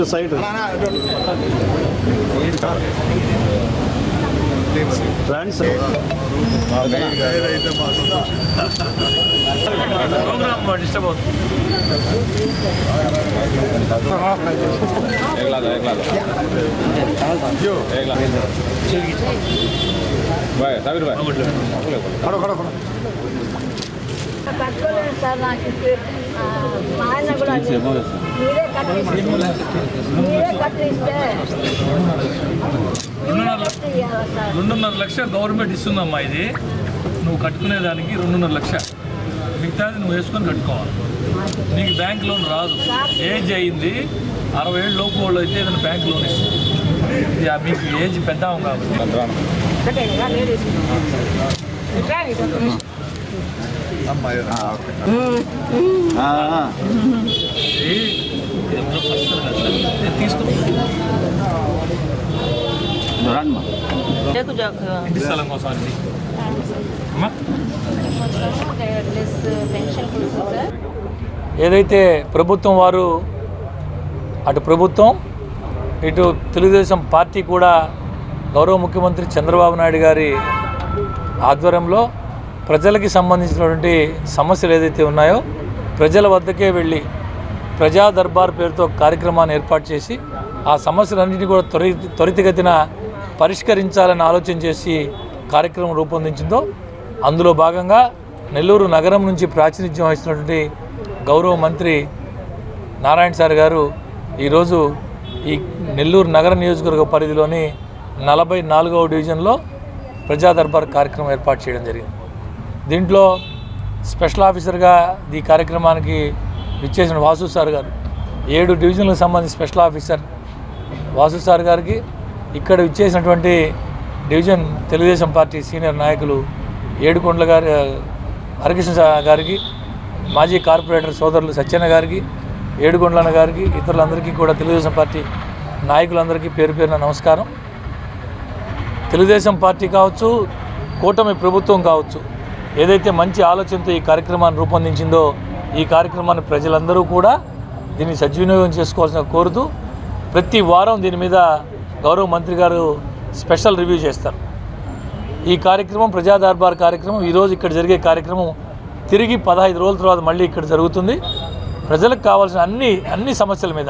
ఇటు సైడ్ రండి sir programme disturb అవుతుంది కట్టుకోలేదు సార్ నాకు ఇప్పుడు, ఆ, మా ఆయన కూడా అదే. మీరే కట్టిస్తే మీరే కట్టిస్తే మీరే కట్టి ఇవ్వాలి సార్? రెండున్నర లక్ష గవర్నమెంట్ ఇస్తుందమ్మా ఇది. నువ్వు కట్టుకునే దానికి రెండున్నర లక్ష. మిగతాది నువ్వు వేసుకొని కట్టుకోవాలి. నీకు బ్యాంక్ లోన్ రాదు. ఏజ్ అయింది. అరవై ఏళ్ళు లోపు వాళ్ళు అయితే ఏదైనా బ్యాంక్ లోన్ ఇస్తుంది ఇది ఆ మీకు ఏజ్ పెద్ద కాబట్టి. స్థలం కోసం అండి. ఏదైతే ప్రభుత్వం వారు అటు ప్రభుత్వం ఇటు తెలుగుదేశం పార్టీ కూడా గౌరవ ముఖ్యమంత్రి చంద్రబాబు నాయుడు గారి ఆధ్వర్యంలో ప్రజలకి సంబంధించినటువంటి సమస్యలు ఏదైతే ఉన్నాయో ప్రజల వద్దకే వెళ్ళి ప్రజా దర్బార్ పేరుతో కార్యక్రమాన్ని ఏర్పాటు చేసి ఆ సమస్యలన్నింటినీ కూడా త్వరి త్వరితగతిన పరిష్కరించాలని ఆలోచన చేసి కార్యక్రమం రూపొందించిందో అందులో భాగంగా నెల్లూరు నగరం నుంచి ప్రాతినిధ్యం వహిస్తున్నటువంటి గౌరవ మంత్రి నారాయణ సార్ గారు ఈరోజు ఈ నెల్లూరు నగర నియోజకవర్గ పరిధిలోని నలభై నాలుగవ డివిజన్లో ప్రజా దర్బార్ కార్యక్రమం ఏర్పాటు చేయడం జరిగింది. దీంట్లో స్పెషల్ ఆఫీసర్గా ఈ కార్యక్రమానికి విచ్చేసిన వాసు సార్ గారు. ఏడు డివిజన్లకు సంబంధించి స్పెషల్ ఆఫీసర్ వాసు సార్ గారికి ఇక్కడ విచ్చేసినటువంటి డివిజన్ తెలుగుదేశం పార్టీ సీనియర్ నాయకులు ఏడుకొండల గారి హరికృష్ణ గారికి మాజీ కార్పొరేటర్ సోదరులు సత్యన్న గారికి ఏడుకొండలన్న గారికి ఇతరులందరికీ కూడా తెలుగుదేశం పార్టీ నాయకులందరికీ పేరు పేరున నమస్కారం. తెలుగుదేశం పార్టీ కావచ్చు కూటమి ప్రభుత్వం కావచ్చు ఏదైతే మంచి ఆలోచనతో ఈ కార్యక్రమాన్ని రూపొందించిందో ఈ కార్యక్రమాన్ని ప్రజలందరూ కూడా దీన్ని సద్వినియోగం చేసుకోవాల్సిన కోరుతూ ప్రతి వారం దీని మీద గౌరవ మంత్రి గారు స్పెషల్ రివ్యూ చేస్తారు. ఈ కార్యక్రమం ప్రజా దర్బార్ కార్యక్రమం ఈరోజు ఇక్కడ జరిగే కార్యక్రమం తిరిగి పదహైదు రోజుల తర్వాత మళ్ళీ ఇక్కడ జరుగుతుంది. ప్రజలకు కావాల్సిన అన్ని అన్ని సమస్యల మీద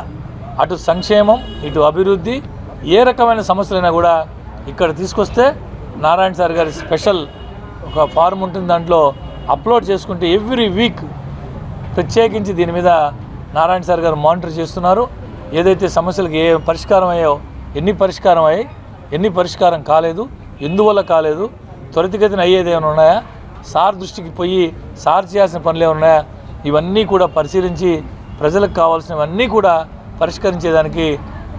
అటు సంక్షేమం ఇటు అభివృద్ధి ఏ రకమైన సమస్యలైనా కూడా ఇక్కడ తీసుకొస్తే నారాయణ సార్ గారి స్పెషల్ ఒక ఫార్మ్ ఉంటుంది దాంట్లో అప్లోడ్ చేసుకుంటే ఎవ్రీ వీక్ ప్రత్యేకించి దీని మీద నారాయణ సార్ గారు మానిటర్ చేస్తున్నారు. ఏదైతే సమస్యలకు ఏ పరిష్కారం అయ్యో ఎన్ని పరిష్కారం అయ్యాయి ఎన్ని పరిష్కారం కాలేదు ఎందువల్ల కాలేదు త్వరితగతిన అయ్యేది ఏమైనా ఉన్నాయా సార్ దృష్టికి పోయి సార్ చేయాల్సిన పనులు ఏమైనా ఉన్నాయా ఇవన్నీ కూడా పరిశీలించి ప్రజలకు కావాల్సినవన్నీ కూడా పరిష్కరించేదానికి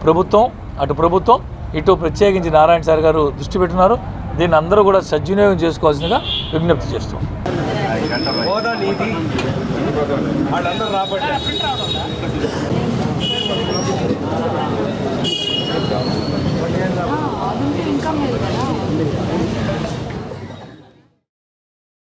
ప్రభుత్వం అటు ప్రభుత్వం ఇటు ప్రత్యేకించి నారాయణ సార్ గారు దృష్టి పెట్టున్నారు. దీన్ని అందరూ కూడా సద్వినియోగం చేసుకోవాల్సిందిగా విజ్ఞప్తి చేస్తాం. వాళ్ళందరూ